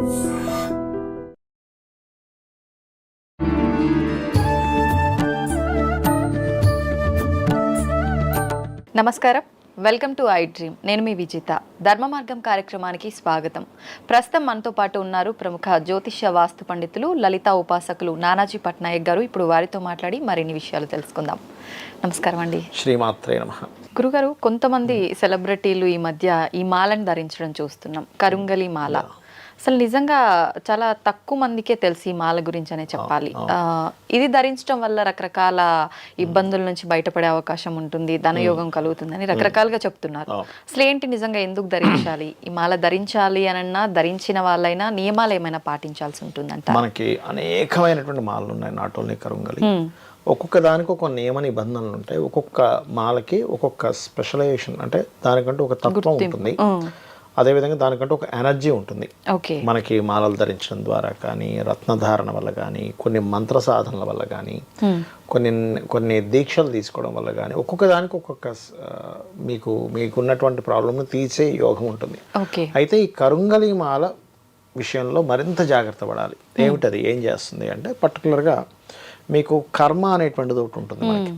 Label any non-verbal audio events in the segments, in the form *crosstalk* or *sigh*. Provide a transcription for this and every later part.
నమస్కారం. Welcome to I dream. నేను మీ విజిత. ధర్మ మార్గం కార్యక్రమానికి స్వాగతం. ప్రస్తుతం మనతో పాటు ఉన్నారు ప్రముఖ జ్యోతిష్య వాస్తు పండితులు లలిత ఉపాసకులు నానాజీ పట్నాయక్ గారు. ఇప్పుడు వారితో మాట్లాడి మరిన్ని విషయాలు తెలుసుకుందాం. నమస్కారం అండి. శ్రీమాత్రే నమ. గురుగారు కొంతమంది సెలబ్రిటీలు ఈ మధ్య ఈ మాలను ధరించడం చూస్తున్నాం. కరుంగలి మాల. అసలు నిజంగా చాలా తక్కువ మందికే తెలిసి ఈ మాల గురించి అనే చెప్పాలి. ఇది ధరించడం వల్ల రకరకాల ఇబ్బందుల నుంచి బయటపడే అవకాశం ఉంటుంది ధనయోగం కలుగుతుందని రకరకాలుగా చెప్తున్నారు. అసలు ఏంటి నిజంగా ఎందుకు ధరించాలి? ఈ మాల ధరించాలి అనన్నా ధరించిన వాళ్ళైనా నియమాలు ఏమైనా పాటించాల్సి ఉంటుందంట? మనకి అనేకమైనటువంటి మాలలు ఉన్నాయి నాట్ ఓన్లీ కరుంగలి. ఒక్కొక్క దానికి ఒక నియమ నిబంధనలు ఉంటాయి. ఒక్కొక్క మాలకి ఒక్కొక్క స్పెషలైజేషన్ అంటే దానికంటూ ఒక తత్వం ఉంటుంది. అదేవిధంగా దానికంటూ ఒక ఎనర్జీ ఉంటుంది. మనకి మాలలు ధరించడం ద్వారా కానీ రత్నధారణ వల్ల కానీ కొన్ని మంత్ర సాధనల వల్ల కానీ కొన్ని కొన్ని దీక్షలు తీసుకోవడం వల్ల కానీ ఒక్కొక్క దానికి ఒక్కొక్క మీకు మీకున్నటువంటి ప్రాబ్లమ్ని తీసే యోగం ఉంటుంది. అయితే ఈ కరుంగలి మాల విషయంలో మరింత జాగ్రత్త పడాలి. ఏమిటది? ఏం చేస్తుంది అంటే పర్టికులర్గా మీకు కర్మ అనేటువంటిది ఒకటి ఉంటుంది మనకి.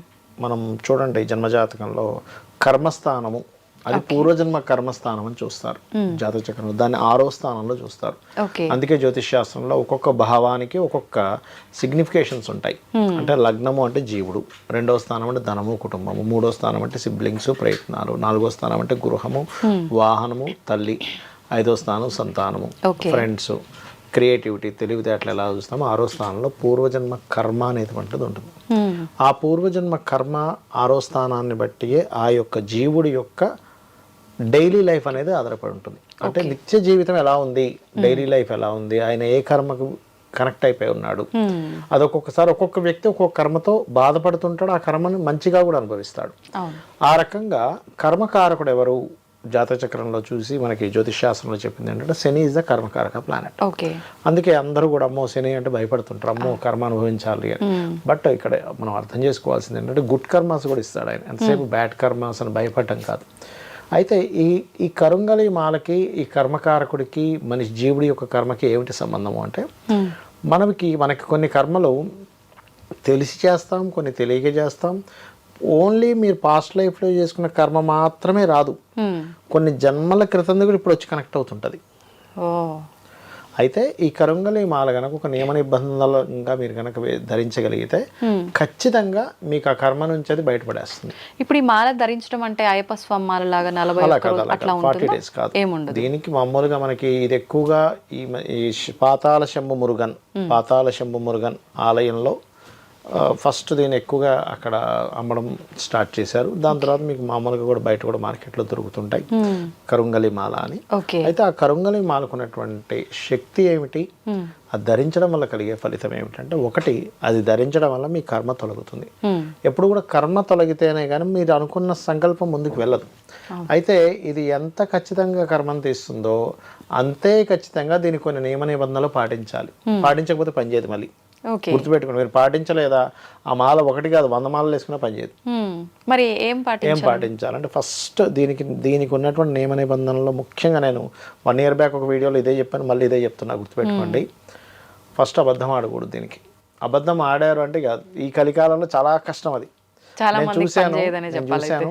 మనం చూడండి జన్మజాతకంలో కర్మస్థానము అది పూర్వజన్మ కర్మస్థానం అని చూస్తారు జాతక చక్రంలో. దాన్ని ఆరో స్థానంలో చూస్తారు. అందుకే జ్యోతిష్ శాస్త్రంలో ఒక్కొక్క భావానికి ఒక్కొక్క సిగ్నిఫికేషన్స్ ఉంటాయి. అంటే లగ్నము అంటే జీవుడు రెండవ స్థానం అంటే ధనము కుటుంబము మూడో స్థానం అంటే సిబ్లింగ్స్ ప్రయత్నాలు నాలుగో స్థానం అంటే గృహము వాహనము తల్లి ఐదో స్థానం సంతానము. ఫ్రెండ్స్ క్రియేటివిటీ తెలివితేటలు ఎలా చూస్తామో ఆరో స్థానంలో పూర్వజన్మ కర్మ అనేటువంటిది ఉంటుంది. ఆ పూర్వజన్మ కర్మ ఆరో స్థానాన్ని బట్టి ఆ యొక్క జీవుడి యొక్క డైలీ లైఫ్ అనేది ఆధారపడి ఉంటుంది. అంటే నిత్య జీవితం ఎలా ఉంది? డైలీ లైఫ్ ఎలా ఉంది? ఆయన ఏ కర్మకు కనెక్ట్ అయిపోయి ఉన్నాడు? అది ఒక్కొక్కసారి ఒక్కొక్క వ్యక్తి ఒక్కొక్క కర్మతో బాధపడుతుంటాడు ఆ కర్మను మంచిగా కూడా అనుభవిస్తాడు. ఆ రకంగా కర్మకారకుడు ఎవరు? జాతక చక్రంలో చూసి మనకి జ్యోతిష్ శాస్త్రంలో చెప్పింది ఏంటంటే శని ఇస్ ద కర్మకారక ప్లానెట్ అందుకే అందరూ కూడా అమ్మో శని అంటే భయపడుతుంటారు. అమ్మో కర్మ అనుభవించాలి అని. బట్ ఇక్కడ మనం అర్థం చేసుకోవాల్సింది ఏంటంటే గుడ్ కర్మాస్ కూడా ఇస్తాడు ఆయన. ఎంతసేపు బ్యాడ్ కర్మాస్ అని భయపడటం కాదు. అయితే ఈ ఈ కరుంగలి మాలకి ఈ కర్మకారకుడికి మనిషి జీవుడి యొక్క కర్మకి ఏమిటి సంబంధము అంటే మనకి మనకి కొన్ని కర్మలు తెలిసి చేస్తాం కొన్ని తెలియక చేస్తాం. ఓన్లీ మీరు పాస్ట్ లైఫ్లో చేసుకున్న కర్మ మాత్రమే రాదు. కొన్ని జన్మల క్రితం కూడా ఇప్పుడు వచ్చి కనెక్ట్ అవుతుంటుంది. అయితే ఈ కరుంగలి మాల గనక ఒక నియమ నిబంధనలుగా మీరు కనుక ధరించగలిగితే ఖచ్చితంగా మీకు ఆ కర్మ నుంచి అది బయటపడేస్తుంది. ఇప్పుడు ఈ మాల ధరించడం అంటే అయ్యప్ప స్వామి మాల లాగా నలభై అట్లా ఫార్టీ డేస్ కాదు. ఏముండదు. దీనికి మామూలుగా మనకి ఇది ఎక్కువగా ఈ పాతాళ శంభు మురుగన్ పాతాళ శంభు మురుగన్ ఆలయంలో ఫస్ట్ దీన్ని ఎక్కువగా అక్కడ అమ్మడం స్టార్ట్ చేశారు. దాని తర్వాత మీకు మామూలుగా కూడా బయట కూడా మార్కెట్లో దొరుకుతుంటాయి. కరుంగలి మాల అని. అయితే ఆ కరుంగలి మాలకున్నటువంటి శక్తి ఏమిటి? అది ధరించడం వల్ల కలిగే ఫలితం ఏమిటంటే ఒకటి అది ధరించడం వల్ల మీ కర్మ తొలగుతుంది. ఎప్పుడు కూడా కర్మ తొలగితేనే కానీ మీరు అనుకున్న సంకల్పం ముందుకు వెళ్ళదు. అయితే ఇది ఎంత ఖచ్చితంగా కర్మను తీస్తుందో అంతే ఖచ్చితంగా దీనికి కొన్ని నియమ నిబంధనలు పాటించాలి. పాటించకపోతే పనిచేయదు మళ్ళీ. గుర్తుపెట్టుకోండి మీరు పాటించలేదా? ఆ మాల ఒకటి కాదు వంద మాలలు వేసుకున్నా పనిచేయదు. మరి ఏం ఏం పాటించాలి పాటించాలంటే ఫస్ట్ దీనికి దీనికి ఉన్నటువంటి నియమ నిబంధనల్లో ముఖ్యంగా నేను వన్ ఇయర్ బ్యాక్ ఒక వీడియోలో ఇదే చెప్పాను మళ్ళీ ఇదే చెప్తున్నా గుర్తుపెట్టుకోండి. ఫస్ట్ అబద్ధం ఆడకూడదు దీనికి. అబద్ధం ఆడారు అంటే కాదు ఈ కలికాలంలో చాలా కష్టం అది. నేను చూశాను నేను చూశాను.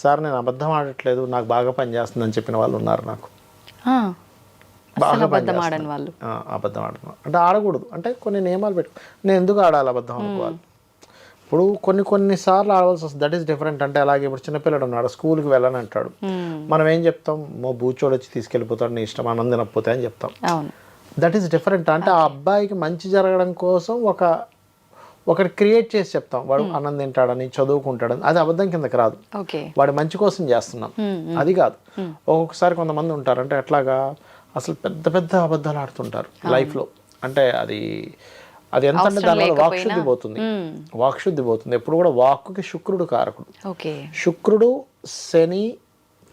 సార్ నేను అబద్ధం ఆడట్లేదు నాకు బాగా పనిచేస్తుందని చెప్పిన వాళ్ళు ఉన్నారు నాకు. బాగా అబద్ధం. ఆడని వాళ్ళు. అబద్ధం ఆడను అంటే ఆడకూడదు. అంటే కొన్ని నియమాలు పెట్టు నేను ఎందుకు ఆడాలి అబద్ధం అనుకోవాలి? ఇప్పుడు కొన్ని కొన్ని సార్లు ఆడవలసి వస్తుంది. దట్ ఈస్ డిఫరెంట్ అంటే అలాగే ఇప్పుడు చిన్నపిల్లడు ఉన్నాడు స్కూల్కి వెళ్ళని అంటాడు. మనం ఏం చెప్తాం? మో బూచోడు వచ్చి తీసుకెళ్ళిపోతాడు నీ ఇష్టం ఆనందం తినకపోతే అని చెప్తాం. దట్ ఈస్ డిఫరెంట్ అంటే ఆ అబ్బాయికి మంచి జరగడం కోసం ఒక ఒకటి క్రియేట్ చేసి చెప్తాం. వాడు అన్నం తింటాడని చదువుకుంటాడని అది అబద్ధం కిందకి రాదు. వాడి మంచి కోసం చేస్తున్నాం. అది కాదు. ఒక్కొక్కసారి కొంతమంది ఉంటారు అంటే ఎట్లాగా? అసలు పెద్ద పెద్ద అబద్ధాలు ఆడుతుంటారు లైఫ్లో. అంటే అది అది ఎంత అంటే దానివల్ల వాక్శుద్ధి పోతుంది. వాక్శుద్ధి పోతుంది. ఎప్పుడు కూడా వాక్కుకి శుక్రుడు కారకుడు. ఓకే. శుక్రుడు శని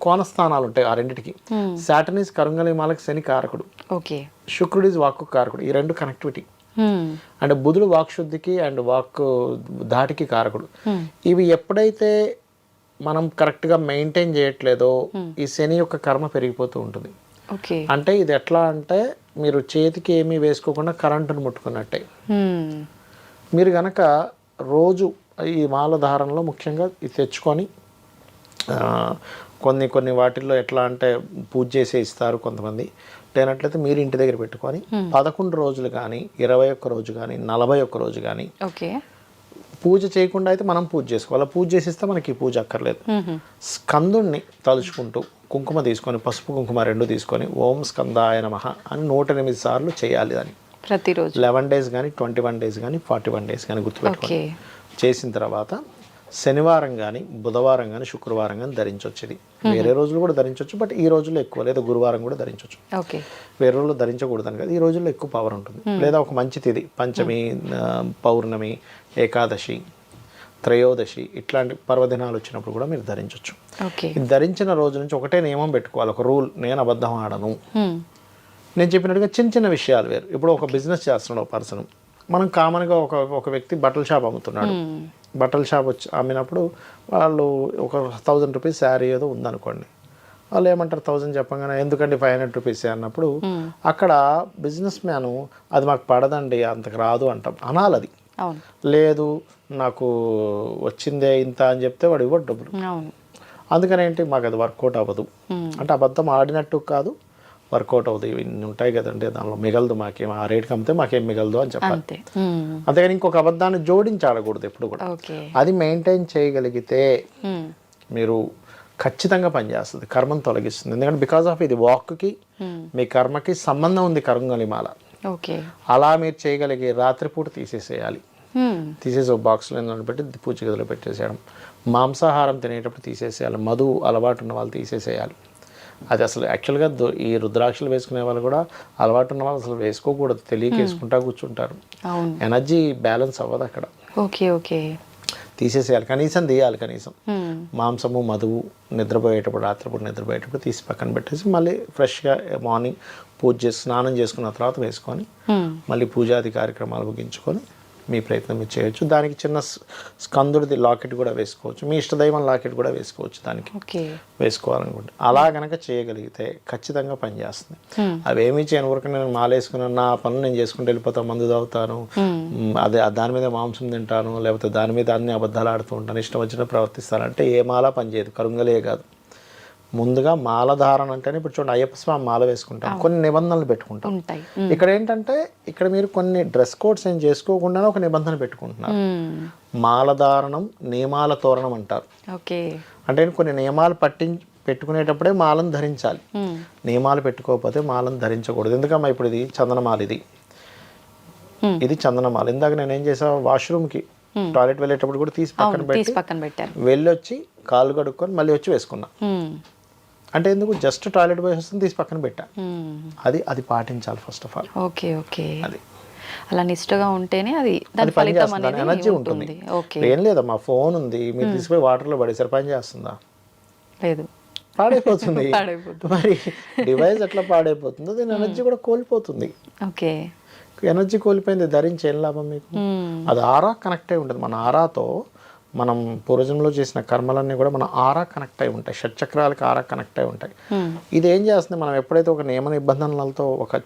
కోణస్థానాలు ఉంటాయి ఆ రెండిటికి. సాటర్న్ ఈజ్ కరుంగలిమాలకు శని కారకుడు. ఓకే. శుక్రుడు ఈజ్ వాక్కు కారకుడు. ఈ రెండు కనెక్టివిటీ. అండ్ బుధుడు వాక్శుద్ధికి అండ్ వాక్ ధాటికి కారకుడు. ఇవి ఎప్పుడైతే మనం కరెక్ట్గా మెయింటైన్ చేయట్లేదో ఈ శని యొక్క కర్మ పెరిగిపోతూ ఉంటుంది. ఓకే. అంటే ఇది ఎట్లా అంటే మీరు చేతికి ఏమీ వేసుకోకుండా కరెంటును ముట్టుకున్నట్టే. మీరు గనక రోజు ఈ మాల ధారణలో ముఖ్యంగా ఇది తెచ్చుకొని కొన్ని కొన్ని వాటిల్లో ఎట్లా అంటే పూజ చేసే ఇస్తారు కొంతమంది. లేనట్లయితే మీరు ఇంటి దగ్గర పెట్టుకొని పదకొండు రోజులు కానీ ఇరవై ఒక్క రోజు కానీ నలభై ఒక్క రోజు కానీ ఓకే. పూజ చేయకుండా అయితే మనం పూజ చేసుకోవాలి. పూజ చేసిస్తే మనకి పూజ అక్కర్లేదు. స్కందుణ్ణి తలుచుకుంటూ కుంకుమ తీసుకొని పసుపు కుంకుమ రెండు తీసుకొని ఓం స్కందాయ నమః అని నూట ఎనిమిది సార్లు చేయాలి దాన్ని. ప్రతిరోజు. లెవెన్ డేస్ కానీ ట్వంటీ వన్ డేస్ కానీ ఫార్టీ వన్ డేస్ కానీ గుర్తుపెట్టుకోండి. చేసిన తర్వాత శనివారం కానీ బుధవారం కానీ శుక్రవారం కానీ ధరించవచ్చు ఇది వేరే రోజులు కూడా ధరించవచ్చు బట్ ఈ రోజుల్లో ఎక్కువ లేదా గురువారం కూడా ధరించవచ్చు వేరే రోజుల్లో ధరించకూడదని కదా ఈ రోజుల్లో ఎక్కువ పవర్ ఉంటుంది. లేదా ఒక మంచి తిథి పంచమి పౌర్ణమి ఏకాదశి త్రయోదశి ఇట్లాంటి పర్వదినాలు వచ్చినప్పుడు కూడా మీరు ధరించవచ్చు ఇది ధరించిన రోజు నుంచి ఒకటే నియమం పెట్టుకోవాలి. ఒక రూల్ నేను అబద్ధం ఆడను. నేను చెప్పినట్టుగా చిన్న చిన్న విషయాలు వేరు. ఇప్పుడు ఒక బిజినెస్ చేస్తున్నాడు ఒక పర్సన్. మనం కామన్గా ఒక ఒక వ్యక్తి బట్టల షాప్ అమ్ముతున్నాడు. బట్టల షాప్ వచ్చి అమ్మినప్పుడు వాళ్ళు ఒక థౌజండ్ రూపీస్ శారీ ఏదో ఉందనుకోండి. వాళ్ళు ఏమంటారు థౌజండ్ చెప్పగానే ఎందుకండి ఫైవ్ హండ్రెడ్ రూపీస్ అన్నప్పుడు అక్కడ బిజినెస్ మ్యాను అది మాకు పడదండి అంతకు రాదు అంటాం. అనాలి అది అవును. లేదు నాకు వచ్చిందే ఇంత అని చెప్తే వాడు ఇవ్వడు డబ్బులు. అందుకని ఏంటి? మాకు అది వర్కౌట్ అవ్వదు. అంటే అబద్ధం ఆడినట్టు కాదు వర్కౌట్ అవుతుంది. ఇన్ని ఉంటాయి కదండి దానిలో మిగలదు మాకేం. ఆ రేట్కి అమ్మితే మాకేం మిగలదు అని చెప్పాలి. అంతేగాని ఇంకొక అబద్ధాన్ని జోడించి ఆడకూడదు ఎప్పుడు కూడా. అది మెయింటైన్ చేయగలిగితే. మీరు ఖచ్చితంగా పనిచేస్తుంది కర్మను తొలగిస్తుంది. ఎందుకంటే బికాస్ ఆఫ్ ఇది వాక్కి మీ కర్మకి సంబంధం ఉంది కర్మలిమాల ఓకే. అలా మీరు చేయగలిగే రాత్రిపూట తీసేసేయాలి. తీసేసి ఒక బాక్స్లో ఏందో పెట్టి పూజ గదిలో పెట్టేసేయడం. మాంసాహారం తినేటప్పుడు తీసేసేయాలి. మధు అలవాటు ఉన్న వాళ్ళు తీసేసేయాలి. అది అసలు యాక్చువల్గా ఈ రుద్రాక్షలు వేసుకునే వాళ్ళు కూడా అలవాటు ఉన్న వాళ్ళు అసలు వేసుకోకూడదు. తెలియక వేసుకుంటా కూర్చుంటారు. ఎనర్జీ బ్యాలెన్స్ అవ్వదు అక్కడ. Okay okay. తీసేసేయాలి. కనీసం తీయాలి కనీసం. మ్మ్. మాంసము మధువు నిద్రపోయేటప్పుడు రాత్రిపూట నిద్రపోయేటప్పుడు తీసి పక్కన పెట్టేసి మళ్ళీ ఫ్రెష్గా మార్నింగ్ పూజ చేసి స్నానం చేసుకున్న తర్వాత వేసుకొని మ్మ్. మళ్ళీ పూజాది కార్యక్రమాలు ముగించుకొని మీ ప్రయత్నం మీరు చేయొచ్చు. దానికి చిన్న స్కందుడిది లాకెట్ కూడా వేసుకోవచ్చు. మీ ఇష్టదైవం లాకెట్ కూడా వేసుకోవచ్చు దానికి. వేసుకోవాలనుకుంటే. అలా గనక చేయగలిగితే ఖచ్చితంగా పనిచేస్తుంది అవేమీ చేయను. ఊరికి నేను మాలేసుకున్నాను నా పనులు నేను చేసుకుంటూ వెళ్ళిపోతాను మందు తాగుతాను. అదే దాని మీద మాంసం తింటాను. లేకపోతే దాని మీద అన్ని అబద్ధాలు ఆడుతూ ఉంటాను. ఇష్టం వచ్చినట్టు ప్రవర్తిస్తాను. అంటే ఏ మాల పనిచేయదు కరుంగలే కాదు. ముందుగా మాల ధారణ అంటేనే ఇప్పుడు చూడండి అయ్యప్ప స్వామి మాల వేసుకుంటాం. కొన్ని నిబంధనలు పెట్టుకుంటాం. ఇక్కడ ఏంటంటే ఇక్కడ మీరు కొన్ని డ్రెస్ కోడ్స్ ఏం చేసుకోకుండానే ఒక నిబంధన పెట్టుకుంటున్నారు. మ్మ్. మాలధారణం నియమాల తోరణం అంటారు. ఓకే. అంటే కొన్ని నియమాలు పట్టి పెట్టుకునేటప్పుడే మాలను ధరించాలి. నియమాలు పెట్టుకోకపోతే మాలను ధరించకూడదు. ఎందుకమ్మా ఇప్పుడు ఇది చందనమాల ఇది. ఇది చందనమాల. ఇందాక నేను ఏం చేసా వాష్రూమ్కి టాయిలెట్ వెళ్ళేటప్పుడు కూడా తీసి పక్కన పెట్టి వెళ్ళొచ్చి కాళ్ళు కడుక్కొని మళ్ళీ వచ్చి వేసుకున్నా. అంటే ఎందుకు? జస్ట్ టాయిలెట్ పోయి వస్తుంది తీసి పక్కన పెట్టా. అది అది పాటించాలి first of all okay okay. అది. అలా నిష్ఠగా ఉంటేనే అది దాని ఫలితం అనేది ఎనర్జీ ఉంటుంది. ఏం లేదమ్మా ఫోన్ ఉంది. మీరు తీసుకుపోయి వాటర్లో పడేసారు పని చేస్తుందా? లేదు. పాడైపోతుంది. *laughs* పాడైపోతుంది. మరి డివైస్ ఎట్లా పాడైపోతుందో దీని ఎనర్జీ కూడా కోల్పోతుంది. ఓకే. ఎనర్జీ కోల్పోయింది ధరించి ఏం లాభం మీకు. అది ఆరా కనెక్ట్ అయి ఉంటుంది. మన ఆరాతో మనం పూర్వజంలో చేసిన కర్మలన్నీ కూడా మన ఆరా కనెక్ట్ అయి ఉంటాయి. షట్చక్రాలకి ఆరా కనెక్ట్ అయి ఉంటాయి. ఇది ఏం చేస్తుంది? మనం ఎప్పుడైతే ఒక నియమ నిబంధనలతో ఒక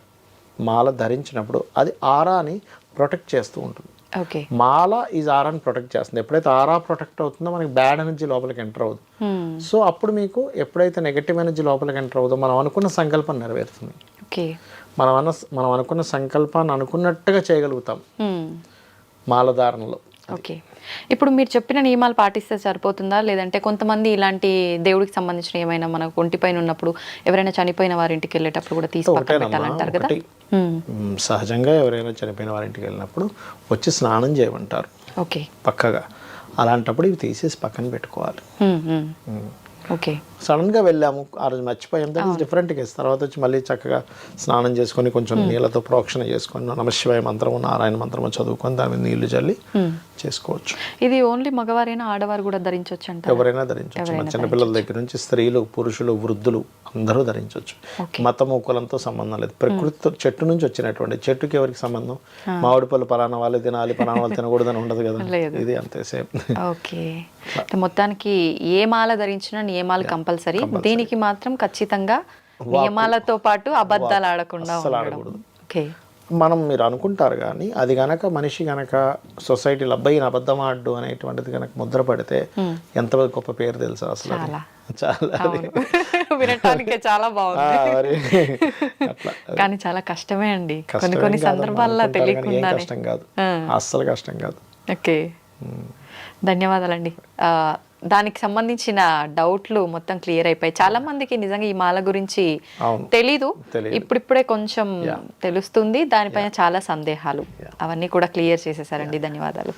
మాల ధరించినప్పుడు అది ఆరాని ప్రొటెక్ట్ చేస్తూ ఉంటుంది. ఓకే. మాల ఈజ్ ఆరాని ప్రొటెక్ట్ చేస్తుంది. ఎప్పుడైతే ఆరా ప్రొటెక్ట్ అవుతుందో మనకి బ్యాడ్ ఎనర్జీ లోపలికి ఎంటర్ అవుతుంది. సో అప్పుడు మీకు ఎప్పుడైతే నెగటివ్ ఎనర్జీ లోపలికి ఎంటర్ అవుతుందో మనం అనుకున్న సంకల్పం నెరవేరుతుంది. ఓకే. మనం అన్న మనం అనుకున్న సంకల్పాన్ని అనుకున్నట్టుగా చేయగలుగుతాం. మాలధారణలో ఓకే. ఇప్పుడు మీరు చెప్పిన నియమాలు పాటిస్తే సరిపోతుందా? లేదంటే కొంతమంది ఇలాంటి దేవుడికి సంబంధించిన ఏమైనా మనకు ఒంటిపైన ఉన్నప్పుడు ఎవరైనా చనిపోయిన వారి ఇంటికి వెళ్ళేటప్పుడు కూడా తీసి పక్కన ఒకటేనమ్మా పెట్టాలంటారు కదా? సహజంగా ఎవరైనా చనిపోయిన వారి ఇంటికి వెళ్ళినప్పుడు వచ్చి స్నానం చేయమంటారు. ఓకే. పక్కగా. అలాంటప్పుడు ఇవి తీసేసి పక్కన పెట్టుకోవాలి. ఓకే. సడన్గా వెళ్ళాము ఆ రోజు మర్చిపోయాం. దట్ ఈస్ డిఫరెంట్ కేసు తర్వాత వచ్చి మళ్ళీ చక్కగా స్నానం చేసుకొని కొంచెం నీళ్ళతో ప్రోక్షణ చేసుకొని నమశివాయ మంత్రము నారాయణ మంత్రము చదువుకొని దాని మీద నీళ్ళు చల్లి చేసుకోవచ్చు. ఇది ఓన్లీ మగవారైనా ఆడవారు కూడా ధరించవచ్చు అంట ఎవరైనా ధరించవచ్చు చిన్నపిల్లల దగ్గర నుంచి స్త్రీలు పురుషులు వృద్ధులు అందరూ ధరించవచ్చు మతము కులంతో సంబంధం లేదు. ప్రకృతితో చెట్టు నుంచి వచ్చినటువంటి చెట్టుకి ఎవరికి సంబంధం? మామిడి పళ్ళు పలానా వాళ్ళు తినాలి పలానా వాళ్ళు *laughs* తినకూడదని ఉండదు కదా. ఇది అంతే సేమ్. ఓకే. *laughs* మొత్తానికి ఏ మాల ధరించినా నియమాలు కంపల్సరీ. దీనికి మాత్రం ఖచ్చితంగా నియమాలతో పాటు అబద్ధాలు ఆడకుండా. ఓకే మనం మీరు అనుకుంటారు కానీ అది గనక మనిషి గనక సొసైటీలో అబ్బాయి అబద్ధం ఆడు అనేటువంటిది గనక ముద్ర పడితే ఎంత గొప్ప పేరు తెలుసా అసలు? చాలా. *laughs* వినటానికే చాలా బాగుంది. *laughs* కానీ చాలా కష్టమే అండి. కొన్ని కొన్ని సందర్భాల్లో తెలియకుండానే. కష్టం కాదు. అస్సలు కష్టం కాదు. ఓకే ధన్యవాదాలండి. ఆ, దానికి సంబంధించిన డౌట్లు మొత్తం క్లియర్ అయిపోయాయి. చాలా మందికి నిజంగా ఈ మాల గురించి తెలీదు. ఇప్పుడిప్పుడే కొంచెం తెలుస్తుంది. దానిపైన చాలా సందేహాలు. అవన్నీ కూడా క్లియర్ చేసేసారండి. ధన్యవాదాలు.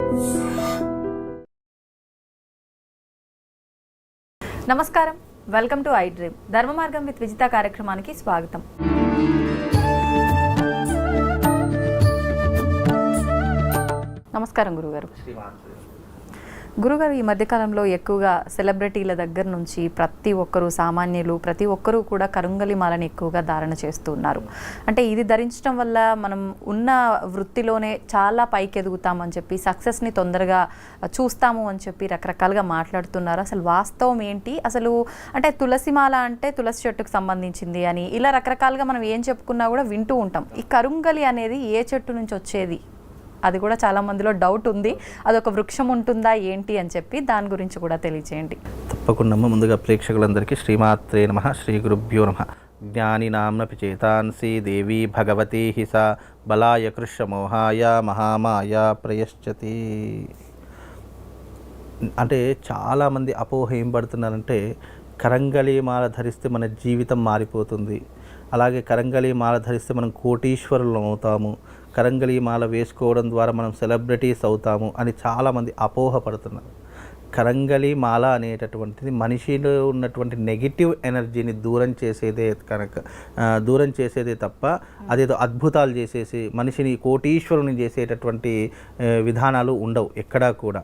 నమస్కారం. Welcome to I dream. ధర్మ మార్గం విత్ విజిత కార్యక్రమానికి స్వాగతం. నమస్కారం గురుగారు. గురుగారు ఈ మధ్యకాలంలో ఎక్కువగా సెలబ్రిటీల దగ్గర నుంచి ప్రతి ఒక్కరూ సామాన్యులు ప్రతి ఒక్కరూ కూడా కరుంగలి మాలని ఎక్కువగా ధారణ చేస్తూ ఉన్నారు. అంటే ఇది ధరించడం వల్ల మనం ఉన్న వృత్తిలోనే చాలా పైకి ఎదుగుతామని చెప్పి సక్సెస్ని తొందరగా చూస్తాము అని చెప్పి రకరకాలుగా మాట్లాడుతున్నారు. అసలు వాస్తవం ఏంటి? అసలు అంటే తులసి మాల అంటే తులసి చెట్టుకు సంబంధించింది అని ఇలా రకరకాలుగా మనం ఏం చెప్పుకున్నా కూడా వింటూ ఉంటాం. ఈ కరుంగలి అనేది ఏ చెట్టు నుంచి వచ్చేది? అది కూడా చాలా మందిలో డౌట్ ఉంది. అదొక వృక్షం ఉంటుందా ఏంటి అని చెప్పి దాని గురించి కూడా తెలియచేయండి. తప్పకుండా ముందుగా ప్రేక్షకులందరికీ శ్రీమాత్రే నమ శ్రీ గురుభ్యో నమ. జ్ఞాని నామ్నపి దేవీ దేవి భగవతి హిస బలాయ కృష్ణమోహాయ మహామాయ ప్రయశ్చతి. అంటే చాలామంది అపోహ ఏం పడుతున్నారంటే కరంగలి మాల ధరిస్తే మన జీవితం మారిపోతుంది. అలాగే కరంగలి మాల ధరిస్తే మనం కోటీశ్వరులు అవుతాము. కరంగలి మాల వేసుకోవడం ద్వారా మనం సెలబ్రిటీస్ అవుతాము అని చాలామంది అపోహ పడుతున్నారు కరంగలి మాల అనేటటువంటిది మనిషిలో ఉన్నటువంటి నెగిటివ్ ఎనర్జీని దూరం చేసేదే కనుక దూరం చేసేదే తప్ప అదేదో అద్భుతాలు చేసేసి మనిషిని కోటీశ్వరుని చేసేటటువంటి విధానాలు ఉండవు ఎక్కడా కూడా.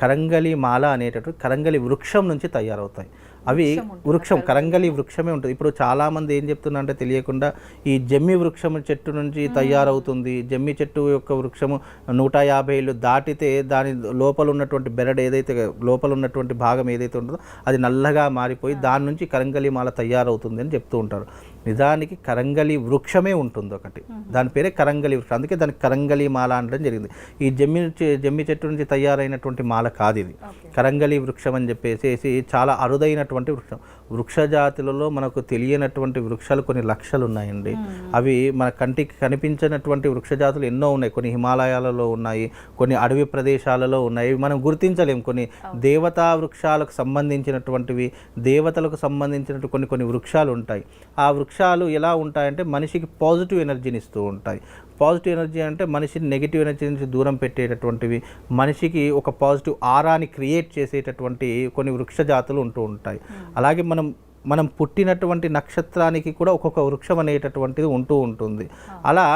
కరంగలి మాల అనేటటువంటి కరంగలి వృక్షం నుంచి తయారవుతాయి. అవి వృక్షం కరంగలి. వృక్షమే ఉంటుంది. ఇప్పుడు చాలామంది ఏం చెప్తున్నారంటే తెలియకుండా ఈ జమ్మి వృక్షం చెట్టు నుంచి తయారవుతుంది. జమ్మి చెట్టు యొక్క వృక్షము నూట యాభై ఏళ్ళు దాటితే దాని లోపల ఉన్నటువంటి బెరడు ఏదైతే లోపల ఉన్నటువంటి భాగం ఏదైతే ఉంటుందో అది నల్లగా మారిపోయి దాని నుంచి కరంగలి మాల తయారవుతుంది అని చెప్తూ ఉంటారు. నిజానికి కరంగలి వృక్షమే ఉంటుంది ఒకటి. దాని పేరే కరంగలి వృక్షం. అందుకే దానికి కరంగలి మాల అనడం జరిగింది. ఈ జమ్మి జమ్మి చెట్టు నుంచి తయారైనటువంటి మాల కాదు ఇది. కరంగలి వృక్షం అని చెప్పేసి చాలా అరుదైనటువంటి వృక్షం. వృక్ష జాతులలో మనకు తెలియనటువంటి వృక్షాలు కొన్ని లక్షలు ఉన్నాయండి. అవి మన కంటికి కనిపించినటువంటి వృక్ష జాతులు ఎన్నో ఉన్నాయి. కొన్ని హిమాలయాలలో ఉన్నాయి కొన్ని అడవి ప్రదేశాలలో ఉన్నాయి. మనం గుర్తించలేం. కొన్ని దేవతా వృక్షాలకు సంబంధించినటువంటివి దేవతలకు సంబంధించినటువంటి కొన్ని కొన్ని వృక్షాలు ఉంటాయి. ఆ వృక్షాలు ఎలా ఉంటాయంటే మనిషికి పాజిటివ్ ఎనర్జీని ఇస్తూ ఉంటాయి. పాజిటివ్ ఎనర్జీ అంటే మనిషిని నెగిటివ్ ఎనర్జీ నుంచి దూరం పెట్టేటటువంటివి మనిషికి ఒక పాజిటివ్ ఆరాని క్రియేట్ చేసేటటువంటి కొన్ని వృక్ష జాతులు ఉంటూ ఉంటాయి. అలాగే మనం మనం పుట్టినటువంటి నక్షత్రానికి కూడా ఒక్కొక్క వృక్షం అనేటటువంటిది ఉంటూ ఉంటుంది. అలా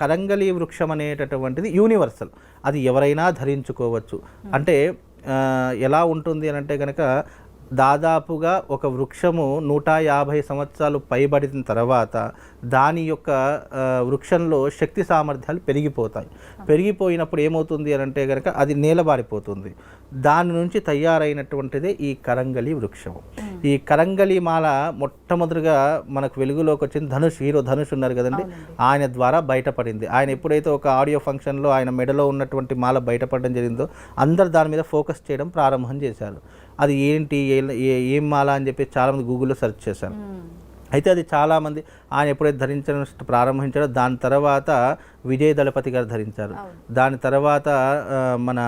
కరంగలి వృక్షం అనేటటువంటిది యూనివర్సల్. అది ఎవరైనా ధరించుకోవచ్చు. అంటే ఎలా ఉంటుంది అని అంటే కనుక దాదాపుగా ఒక వృక్షము నూట యాభై సంవత్సరాలు పైబడిన తర్వాత దాని యొక్క వృక్షంలో శక్తి సామర్థ్యాలు పెరిగిపోతాయి. పెరిగిపోయినప్పుడు ఏమవుతుంది అని అంటే కనుక అది నేలబారిపోతుంది. దాని నుంచి తయారైనటువంటిదే ఈ కరంగలి వృక్షము. ఈ కరంగలి మాల మొట్టమొదటిగా మనకు వెలుగులోకి వచ్చింది ధనుష్ హీరో ధనుష్ ఉన్నారు కదండి. ఆయన ద్వారా బయటపడింది. ఆయన ఎప్పుడైతే ఒక ఆడియో ఫంక్షన్లో ఆయన మెడలో ఉన్నటువంటి మాల బయటపడడం జరిగిందో అందరు దాని మీద ఫోకస్ చేయడం ప్రారంభం చేశారు. అది ఏంటి ఏ- మాల అని చెప్పి చాలామంది గూగుల్లో సెర్చ్ చేశారు. అయితే అది చాలామంది ఆయన ఎప్పుడైతే ధరించడం ప్రారంభించారో దాని తర్వాత విజయ్ దళపతి గారు ధరించారు. దాని తర్వాత మన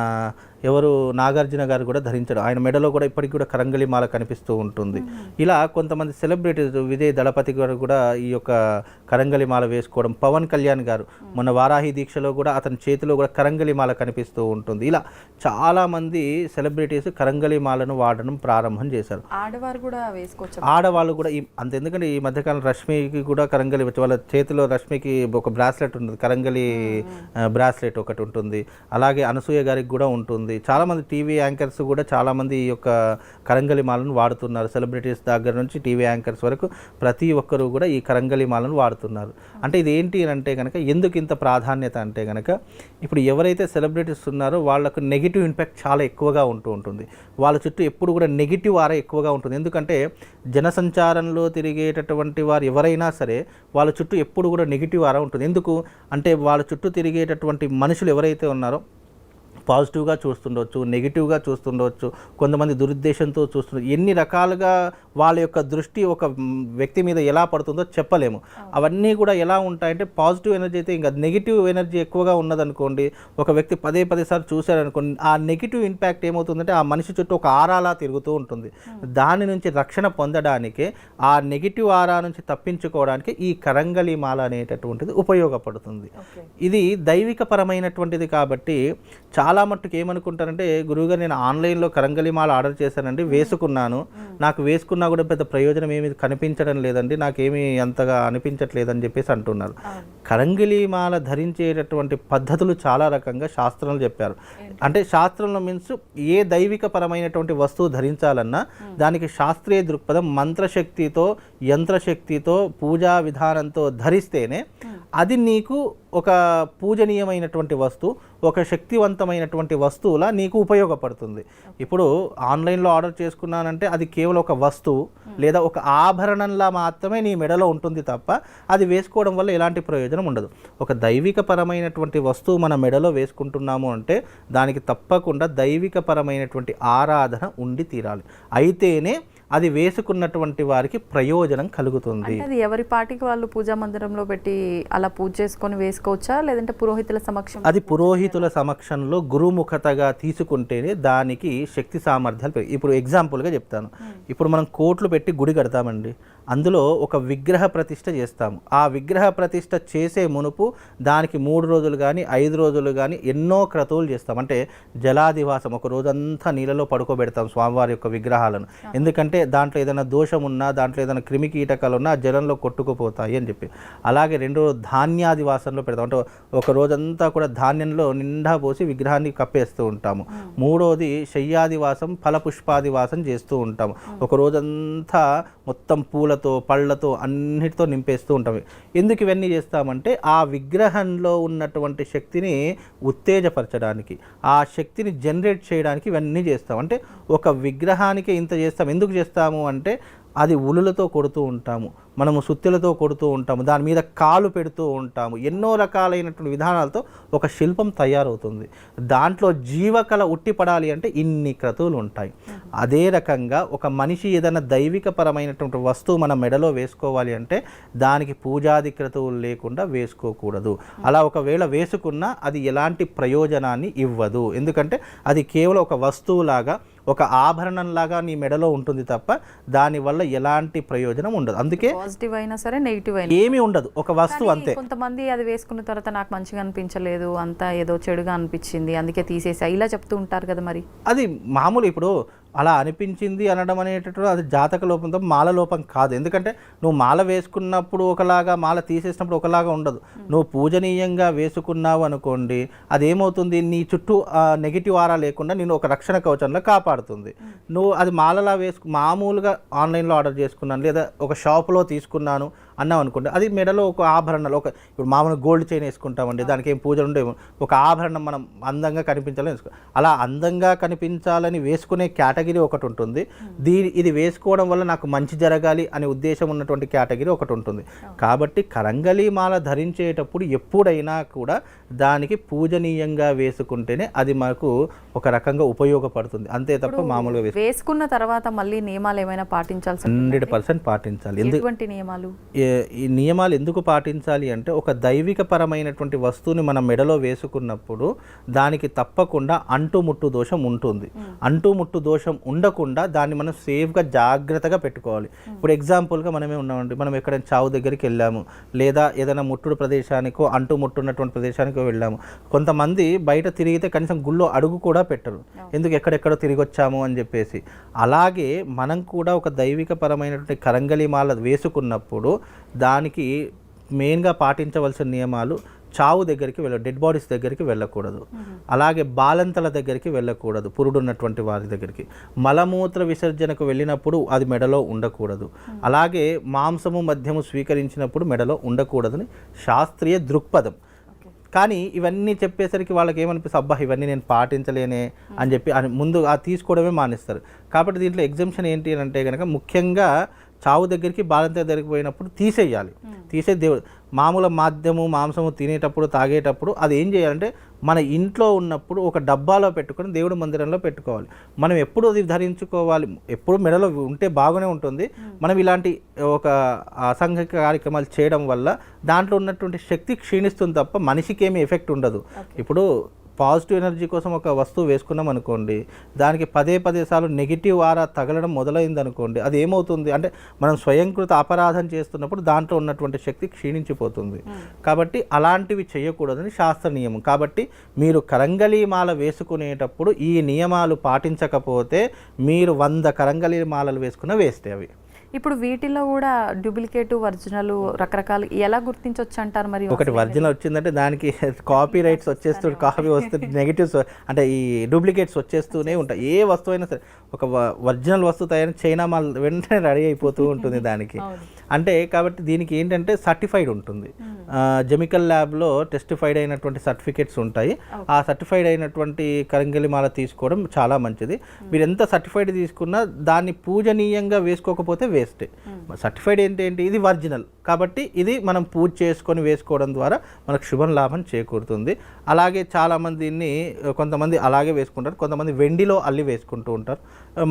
ఎవరు నాగార్జున గారు కూడా ధరించారు ఆయన మెడలో కూడా ఇప్పటికి కూడా కరంగలి మాల కనిపిస్తూ ఉంటుంది. ఇలా కొంతమంది సెలబ్రిటీస్ విజయ్ దళపతి గారు కూడా ఈ యొక్క కరంగలి మాల వేసుకోవడం. పవన్ కళ్యాణ్ గారు మొన్న వారాహి దీక్షలో కూడా అతని చేతిలో కూడా కరంగలి మాల కనిపిస్తూ ఉంటుంది. ఇలా చాలామంది సెలబ్రిటీస్ కరంగలి మాలను వాడడం ప్రారంభం చేశారు. ఆడవారు కూడా వేసుకోవచ్చు ఆడవాళ్ళు కూడా ఈ అంత ఎందుకంటే ఈ మధ్యకాలం రష్మికి కూడా కరంగలి వాళ్ళ చేతిలో రష్మికి ఒక బ్రాస్లెట్ ఉంటుంది. కరంగలి బ్రాస్లెట్ ఒకటి ఉంటుంది. అలాగే అనసూయ గారికి కూడా ఉంటుంది. చాలామంది టీవీ యాంకర్స్ కూడా చాలామంది ఈ యొక్క కరంగలి మాలను వాడుతున్నారు. సెలబ్రిటీస్ దగ్గర నుంచి టీవీ యాంకర్స్ వరకు ప్రతి ఒక్కరూ కూడా ఈ కరంగలి మాలను వాడుతున్నారు. అంటే ఇది ఏంటి అని అంటే కనుక ఎందుకు ఇంత ప్రాధాన్యత అంటే కనుక ఇప్పుడు ఎవరైతే సెలబ్రిటీస్ ఉన్నారో వాళ్ళకు నెగిటివ్ ఇంపాక్ట్ చాలా ఎక్కువగా ఉంటూ ఉంటుంది. వాళ్ళ చుట్టూ ఎప్పుడు కూడా నెగిటివ్ ఆరా ఎక్కువగా ఉంటుంది. ఎందుకంటే జనసంచారంలో తిరిగేటటువంటి వారు ఎవరైనా సరే వాళ్ళ చుట్టూ ఎప్పుడు కూడా నెగిటివ్ ఆరా ఉంటుంది. ఎందుకు? అంటే వాళ్ళ చుట్టూ తిరిగేటటువంటి మనుషులు ఎవరైతే ఉన్నారో పాజిటివ్గా చూస్తుండొచ్చు నెగిటివ్గా చూస్తుండవచ్చు కొంతమంది దురుద్దేశంతో చూస్తుండొచ్చు ఎన్ని రకాలుగా వాళ్ళ యొక్క దృష్టి ఒక వ్యక్తి మీద ఎలా పడుతుందో చెప్పలేము. అవన్నీ కూడా ఎలా ఉంటాయంటే పాజిటివ్ ఎనర్జీ అయితే ఇంకా నెగిటివ్ ఎనర్జీ ఎక్కువగా ఉన్నదనుకోండి ఒక వ్యక్తి పదే పదే సార్లు చూశారనుకోండి ఆ నెగిటివ్ ఇంపాక్ట్ ఏమవుతుందంటే ఆ మనిషి చుట్టూ ఒక ఆరాలా తిరుగుతూ ఉంటుంది. దాని నుంచి రక్షణ పొందడానికే ఆ నెగిటివ్ ఆరా నుంచి తప్పించుకోవడానికి ఈ కరంగలి మాల అనేటటువంటిది ఉపయోగపడుతుంది. ఇది దైవిక పరమైనటువంటిది కాబట్టి చాలా మట్టుకు ఏమనుకుంటారంటే గురువుగారు నేను ఆన్లైన్లో కరంగలి మాల ఆర్డర్ చేశానండి వేసుకున్నాను. నాకు వేసుకున్నా కూడా పెద్ద ప్రయోజనం ఏమి కనిపించడం లేదండి నాకేమీ అంతగా అనిపించట్లేదని చెప్పేసి అంటున్నారు. కరంగిలి మాల ధరించేటటువంటి పద్ధతులు చాలా రకంగా శాస్త్రంలో చెప్పారు. అంటే శాస్త్రంలో మీన్స్ ఏ దైవిక పరమైనటువంటి వస్తువు ధరించాలన్నా దానికి శాస్త్రీయ దృక్పథం మంత్రశక్తితో యంత్రశక్తితో పూజా విధానంతో ధరిస్తేనే అది నీకు ఒక పూజనీయమైనటువంటి వస్తువు ఒక శక్తివంతమైనటువంటి వస్తువులా నీకు ఉపయోగపడుతుంది. ఇప్పుడు ఆన్లైన్లో ఆర్డర్ చేసుకున్నానంటే అది కేవలం ఒక వస్తువు లేదా ఒక ఆభరణంలా మాత్రమే నీ మెడలో ఉంటుంది తప్ప అది వేసుకోవడం వల్ల ఎలాంటి ప్రయోజనం ఉండదు. ఒక దైవిక పరమైనటువంటి వస్తువు మన మెడలో వేసుకుంటున్నాము అంటే దానికి తప్పకుండా దైవిక పరమైనటువంటి ఆరాధన ఉండి తీరాలి. అయితేనే అది వేసుకున్నటువంటి వారికి ప్రయోజనం కలుగుతుంది. అది ఎవరి పాటికి వాళ్ళు పూజా మందిరంలో పెట్టి అలా పూజ చేసుకొని వేసుకోవచ్చా? లేదంటే పురోహితుల సమక్షం అది పురోహితుల సమక్షంలో గురుముఖతగా తీసుకుంటేనే దానికి శక్తి సామర్థ్యాలు ఇప్పుడు ఎగ్జాంపుల్గా చెప్తాను. ఇప్పుడు మనం కోట్లు పెట్టి గుడి కడతామండి. అందులో ఒక విగ్రహ ప్రతిష్ఠ చేస్తాము. ఆ విగ్రహ ప్రతిష్ఠ చేసే మునుపు దానికి మూడు రోజులు కానీ ఐదు రోజులు కానీ ఎన్నో క్రతువులు చేస్తాం. అంటే జలాదివాసం ఒక రోజంతా నీళ్ళలో పడుకోబెడతాం స్వామివారి యొక్క విగ్రహాలను. ఎందుకంటే దాంట్లో ఏదైనా దోషం ఉన్నా దాంట్లో ఏదైనా క్రిమి కీటకాలు ఉన్నా జలంలో కొట్టుకుపోతాయి అని చెప్పి. అలాగే రెండో రోజు ధాన్యాదివాసంలో పెడతాం. అంటే ఒక రోజంతా కూడా ధాన్యంలో నిండా పోసి విగ్రహాన్ని కప్పేస్తూ ఉంటాము. మూడోది శయ్యాదివాసం ఫలపుష్పాదివాసం చేస్తూ ఉంటాము. ఒక రోజంతా మొత్తం పూలతో పళ్ళతో అన్నిటితో నింపేస్తూ ఉంటాం. ఎందుకు ఇవన్నీ చేస్తామంటే ఆ విగ్రహంలో ఉన్నటువంటి శక్తిని ఉత్తేజపరచడానికి ఆ శక్తిని జనరేట్ చేయడానికి ఇవన్నీ చేస్తాం. అంటే ఒక విగ్రహానికి ఇంత చేస్తాం. ఎందుకు చేస్తాము అంటే అది ఉలులతో కొడుతూ ఉంటాము మనము సుత్తులతో కొడుతూ ఉంటాము దాని మీద కాలు పెడుతూ ఉంటాము. ఎన్నో రకాలైనటువంటి విధానాలతో ఒక శిల్పం తయారవుతుంది. దాంట్లో జీవకళ ఉట్టిపడాలి అంటే ఇన్ని క్రతువులు ఉంటాయి. అదే రకంగా ఒక మనిషి ఏదైనా దైవిక పరమైనటువంటి వస్తువు మన మెడలో వేసుకోవాలి అంటే దానికి పూజాది క్రతువులు లేకుండా వేసుకోకూడదు. అలా ఒకవేళ వేసుకున్నా అది ఎలాంటి ప్రయోజనాన్ని ఇవ్వదు. ఎందుకంటే అది కేవలం ఒక వస్తువులాగా ఒక ఆభరణంలాగా నీ మెడలో ఉంటుంది తప్ప దానివల్ల ఎలాంటి ప్రయోజనం ఉండదు. అందుకే పాజిటివ్ అయినా సరే నెగిటివ్ అయినా ఏమీ ఉండదు. ఒక వస్తువు అంతే. కొంతమంది అది వేసుకున్న తర్వాత నాకు మంచిగా అనిపించలేదు అంతా ఏదో చెడుగా అనిపించింది అందుకే తీసేసా. ఇలా చెప్తూ ఉంటారు కదా మరి. అది మామూలు ఇప్పుడు అలా అనిపించింది అనడం అనేటటువంటి అది జాతక లోపంతో మాల లోపం కాదు. ఎందుకంటే నువ్వు మాల వేసుకున్నప్పుడు ఒకలాగా మాల తీసేసినప్పుడు ఒకలాగా ఉండదు. నువ్వు పూజనీయంగా వేసుకున్నావు అనుకోండి అదేమవుతుంది? నీ చుట్టూ నెగిటివ్ ఆరా లేకుండా నేను ఒక రక్షణ కవచంలో కాపాడుతుంది. నువ్వు అది మాలలా వేసుకు మామూలుగా ఆన్లైన్లో ఆర్డర్ చేసుకున్నాను లేదా ఒక షాపులో తీసుకున్నాను అన్నాం అనుకోండి అది మెడలో ఒక ఆభరణాలు ఒక ఇప్పుడు మామూలు గోల్డ్ చైన్ వేసుకుంటామండి దానికి ఏం పూజలు ఉండేవి. ఒక ఆభరణం మనం అందంగా కనిపించాలని వేసుకో అలా అందంగా కనిపించాలని వేసుకునే కేటగిరీ ఒకటి ఉంటుంది. దీని ఇది వేసుకోవడం వల్ల నాకు మంచి జరగాలి అనే ఉద్దేశం ఉన్నటువంటి కేటగిరీ ఒకటి ఉంటుంది. కాబట్టి కరంగలి మాల ధరించేటప్పుడు ఎప్పుడైనా కూడా దానికి పూజనీయంగా వేసుకుంటేనే అది మనకు ఒక రకంగా ఉపయోగపడుతుంది. అంతే తప్ప మామూలుగా వేసు వేసుకున్న తర్వాత మళ్ళీ నియమాలు ఏమైనా పాటించాల్సి? హండ్రెడ్ పర్సెంట్ పాటించాలి. ఎందుకు ఎటువంటి నియమాలు? ఈ నియమాలు ఎందుకు పాటించాలి అంటే ఒక దైవిక పరమైనటువంటి వస్తువుని మన మెడలో వేసుకున్నప్పుడు దానికి తప్పకుండా అంటుముట్టు దోషం ఉంటుంది. అంటుముట్టు దోషం ఉండకుండా దాన్ని మనం సేఫ్గా జాగ్రత్తగా పెట్టుకోవాలి. ఇప్పుడు ఎగ్జాంపుల్గా మనమే ఉన్నామండి. మనం ఎక్కడైనా చావు దగ్గరికి వెళ్ళాము. లేదా ఏదైనా ముట్టుడు ప్రదేశానికో అంటు ముట్టున్నటువంటి ప్రదేశానికో వెళ్ళాము. కొంతమంది బయట తిరిగితే కనీసం గుళ్ళో అడుగు కూడా పెట్టరు. ఎందుకు ఎక్కడెక్కడో తిరిగి వచ్చాము అని చెప్పేసి. అలాగే మనం కూడా ఒక దైవిక పరమైనటువంటి కరంగలి మాల వేసుకున్నప్పుడు దానికి మెయిన్గా పాటించవలసిన నియమాలు చావు దగ్గరికి వెళ్ళ డెడ్ బాడీస్ దగ్గరికి వెళ్ళకూడదు. అలాగే బాలంతల దగ్గరికి వెళ్ళకూడదు పురుడు ఉన్నటువంటి వారి దగ్గరికి. మలమూత్ర విసర్జనకు వెళ్ళినప్పుడు అది మెడలో ఉండకూడదు. అలాగే మాంసము మద్యము స్వీకరించినప్పుడు మెడలో ఉండకూడదని శాస్త్రీయ దృక్పథం. కానీ ఇవన్నీ చెప్పేసరికి వాళ్ళకి ఏమనిపిస్తుంది అబ్బా ఇవన్నీ నేను పాటించలేనే అని చెప్పి ముందు ఆ తీసుకోవడమే మానేస్తారు. కాబట్టి దీంట్లో ఎగ్జామ్షన్ ఏంటి అని అంటే కనుక ముఖ్యంగా చావు దగ్గరికి బాలంత దగ్గరికి పోయినప్పుడు తీసేయాలి. తీసే దేవుడు మామూలు మాధ్యము మాంసము తినేటప్పుడు తాగేటప్పుడు అది ఏం చేయాలంటే మన ఇంట్లో ఉన్నప్పుడు ఒక డబ్బాలో పెట్టుకొని దేవుడి మందిరంలో పెట్టుకోవాలి. మనం ఎప్పుడు అది ధరించుకోవాలి ఎప్పుడు మెడలో ఉంటే బాగానే ఉంటుంది. మనం ఇలాంటి ఒక అసాంఘిక కార్యక్రమాలు చేయడం వల్ల దాంట్లో ఉన్నటువంటి శక్తి క్షీణిస్తుంది తప్ప మనిషికి ఏమీ ఎఫెక్ట్ ఉండదు. ఇప్పుడు పాజిటివ్ ఎనర్జీ కోసం ఒక వస్తువు వేసుకున్నాం అనుకోండి దానికి పదే పదే సార్లు నెగిటివ్ ఆరా తగలడం మొదలైంది అనుకోండి అది ఏమవుతుంది? అంటే మనం స్వయంకృత అపరాధం చేస్తున్నప్పుడు దాంట్లో ఉన్నటువంటి శక్తి క్షీణించిపోతుంది. కాబట్టి అలాంటివి చేయకూడదని శాస్త్ర నియమం. కాబట్టి మీరు కరంగళీ మాల వేసుకునేటప్పుడు ఈ నియమాలు పాటించకపోతే మీరు వంద కరంగళీ మాలలు వేసుకున్న వేస్తే అవి. ఇప్పుడు వీటిలో కూడా డూప్లికేట్ ఒరిజినల్ రకరకాలు ఎలా గుర్తించవచ్చు అంటారు మరి ఒకటి ఒరిజినల్ వచ్చిందంటే దానికి కాపీ రైట్స్ వచ్చేస్తూ కాపీ వస్తే నెగిటివ్స్ అంటే ఈ డూప్లికేట్స్ వచ్చేస్తూనే ఉంటాయి. ఏ వస్తువు అయినా సరే ఒక ఒరిజినల్ వస్తువు తయారు చైనా మాల్ వెంటనే రెడీ అయిపోతూ ఉంటుంది *laughs* దానికి. అంటే కాబట్టి దీనికి ఏంటంటే సర్టిఫైడ్ ఉంటుంది. జెమికల్ ల్యాబ్లో టెస్టిఫైడ్ అయినటువంటి సర్టిఫికేట్స్ ఉంటాయి. ఆ సర్టిఫైడ్ అయినటువంటి కరంగలి మాల తీసుకోవడం చాలా మంచిది. మీరు ఎంత సర్టిఫైడ్ తీసుకున్నా దాన్ని పూజనీయంగా వేసుకోకపోతే వేస్టే సర్టిఫైడ్ ఏంటి ఏంటి? ఇది ఒరిజినల్ కాబట్టి ఇది మనం పూజ చేసుకొని వేసుకోవడం ద్వారా మనకు శుభం లాభం చేకూరుతుంది. అలాగే చాలామంది దీన్ని కొంతమంది అలాగే వేసుకుంటారు కొంతమంది వెండిలో అల్లి వేసుకుంటూ ఉంటారు.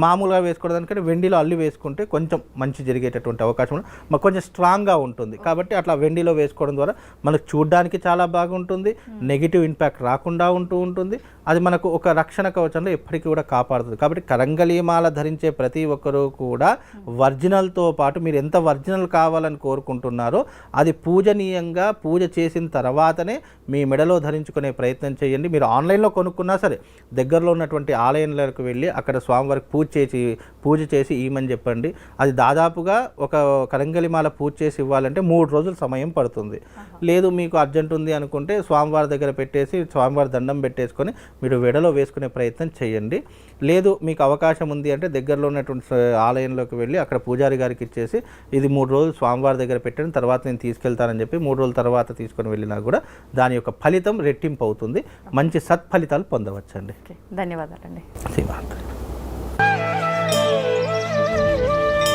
మామూలుగా వేసుకోవడానికంటే వెండిలో అల్లి వేసుకుంటే కొంచెం మంచి జరిగేటటువంటి అవకాశం. మాకు కొంచెం స్ట్రాంగ్గా ఉంటుంది. కాబట్టి అట్లా వెండిలో వేసుకోవడం ద్వారా మనకు చూడడానికి చాలా బాగుంటుంది. నెగిటివ్ ఇంపాక్ట్ రాకుండా ఉంటూ ఉంటుంది. అది మనకు ఒక రక్షణ కవచంలో ఎప్పటికీ కూడా కాపాడుతుంది. కాబట్టి కరంగలీమాల ధరించే ప్రతి ఒక్కరూ కూడా ఒరిజినల్తో పాటు మీరు ఎంత ఒరిజినల్ కావాలని కోరుకుంటున్నారో అది పూజనీయంగా పూజ చేసిన తర్వాతనే మీ మెడలో ధరించుకునే ప్రయత్నం చేయండి. మీరు ఆన్లైన్లో కొనుక్కున్నా సరే దగ్గరలో ఉన్నటువంటి ఆలయంలోకి వెళ్ళి అక్కడ స్వామివారికి పూజ చేసి పూజ చేసి ఇవ్వమని చెప్పండి. అది దాదాపుగా ఒక కరంగలిమాల పూజ చేసి ఇవ్వాలంటే మూడు రోజులు సమయం పడుతుంది. లేదు మీకు అర్జెంట్ ఉంది అనుకుంటే స్వామివారి దగ్గర పెట్టేసి స్వామివారి దండం పెట్టేసుకొని మీరు వెడలో వేసుకునే ప్రయత్నం చేయండి. లేదు మీకు అవకాశం ఉంది అంటే దగ్గరలో ఉన్నటువంటి ఆలయంలోకి వెళ్ళి అక్కడ పూజారి గారికి ఇచ్చేసి ఇది మూడు రోజులు స్వామివారి దగ్గర పెట్టండి తర్వాత నేను తీసుకెళ్తానని చెప్పి మూడు రోజుల తర్వాత తీసుకొని వెళ్ళినా కూడా దాని యొక్క ఫలితం రెట్టింపు అవుతుంది. మంచి సత్ఫలితాలు పొందవచ్చండి. ధన్యవాదాలండి. శ్రీమాన్